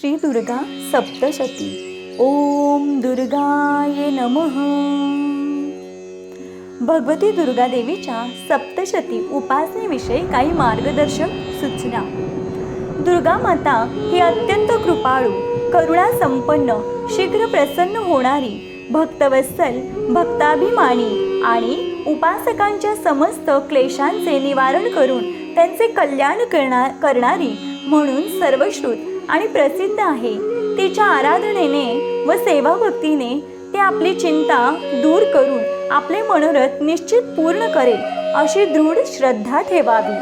श्री दुर्गा सप्तशती. ओम दुर्गाय नमः. भगवती दुर्गा देवीच्या सप्तशती उपासनेविषयी काही मार्गदर्शक सूचना. दुर्गा माता ही अत्यंत कृपाळू करुणा संपन्न शीघ्र प्रसन्न होणारी भक्तवत्सल भक्ताभिमानी आणि उपासकांच्या समस्त क्लेशांचे निवारण करून त्यांचे कल्याण करणार करणारी म्हणून सर्वश्रुत आणि प्रसिद्ध आहे. तिच्या आराधनेने व सेवाभक्तीने ते आपली चिंता दूर करून आपले मनोरथ निश्चित पूर्ण करेल अशी दृढ श्रद्धा ठेवावी.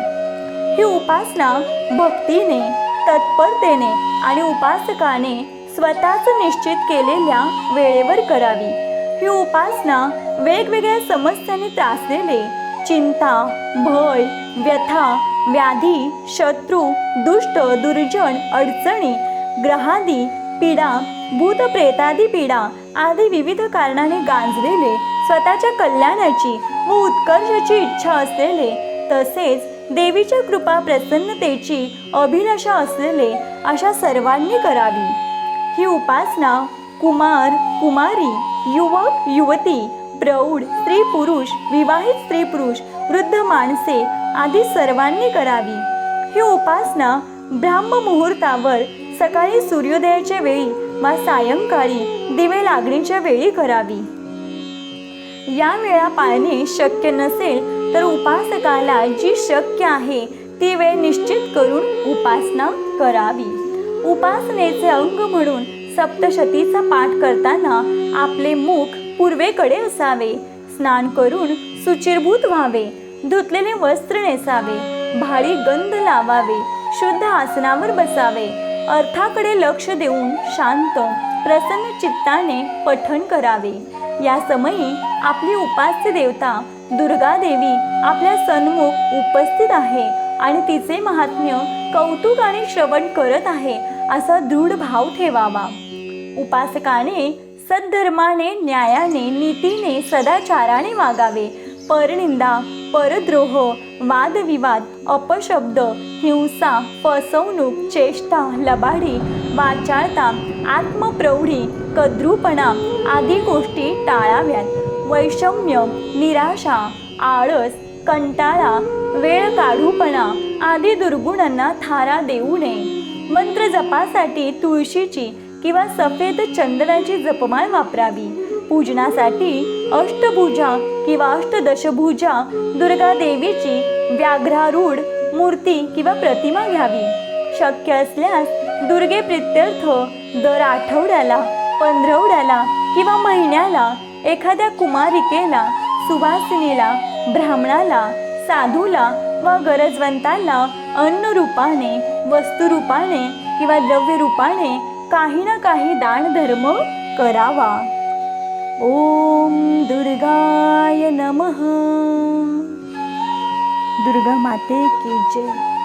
ही उपासना भक्तीने तत्परतेने आणि उपासकाने स्वतःच निश्चित केलेल्या वेळेवर करावी. ही उपासना वेगवेगळ्या समस्यांनी त्रासलेले चिंता भय व्यथा व्याधी शत्रू दुष्ट दुर्जन अडचणी ग्रहादी पीडा भूत प्रेतादी पीडा आदी विविध कारणाने गांजलेले स्वतःच्या कल्याणाची व उत्कर्षाची इच्छा असलेले तसेच देवीच्या कृपा प्रसन्नतेची अभिलाषा असलेले अशा सर्वांनी करावी. ही उपासना कुमार कुमारी युवक युवती प्रौढ स्त्री पुरुष विवाहित स्त्री पुरुष वृद्ध माणसे आदी सर्वांनी करावी. ही उपासना ब्राह्म मुहूर्तावर सकाळी सूर्योदयाच्या वेळी वा सायंकाळी दिवे लागणीच्या वेळी करावी. या वेळा पाळणे शक्य नसेल तर उपासकाला जी शक्य आहे ती वेळ निश्चित करून उपासना करावी. उपासनेचे अंग म्हणून सप्तशतीचा पाठ करताना आपले मुख पूर्वेकडे असावे. स्नान करून सुचिरभूत व्हावे. धुतलेले वस्त्र नेसावे. भारी गंध लावावे. शुद्ध आसनावर बसावे. अर्थाकडे लक्ष देऊन शांत प्रसन्न चित्ताने पठण करावे. या समयी आपली उपास्य देवता दुर्गा देवी आपल्या सन्मुख उपस्थित आहे आणि तिचे महात्म्य कौतुक आणि श्रवण करत आहे असा दृढ भाव ठेवावा. उपासकाने सद्धर्माने न्यायाने नीतीने सदाचाराने वागावे. परनिंदा परद्रोह वादविवाद अपशब्द हिंसा फसवणूक चेष्टा लबाडी वाचाळता आत्मप्रौढी कद्रूपणा आदी गोष्टी टाळाव्यात. वैषम्य निराशा आळस कंटाळा वेळ काढूपणा आदी दुर्गुणांना थारा देऊ नये. मंत्र जपासाठी तुळशीची किंवा सफेद चंदनाची जपमाळ वापरावी. पूजनासाठी अष्टभुजा किंवा अष्टदशभुजा दुर्गा देवीची व्याघ्रारूढ मूर्ती किंवा प्रतिमा घ्यावी. शक्य असल्यास दुर्गे प्रित्यर्थ दर आठवड्याला पंधरवड्याला किंवा महिन्याला एखाद्या कुमारिकेला सुवासिनीला ब्राह्मणाला साधूला व गरजवंताला अन्न रूपाने वस्तुरूपाने किंवा द्रव्य रूपाने काही ना काही दानधर्म करावा. ओम दुर्गाय नमः. दुर्गा माते की जय.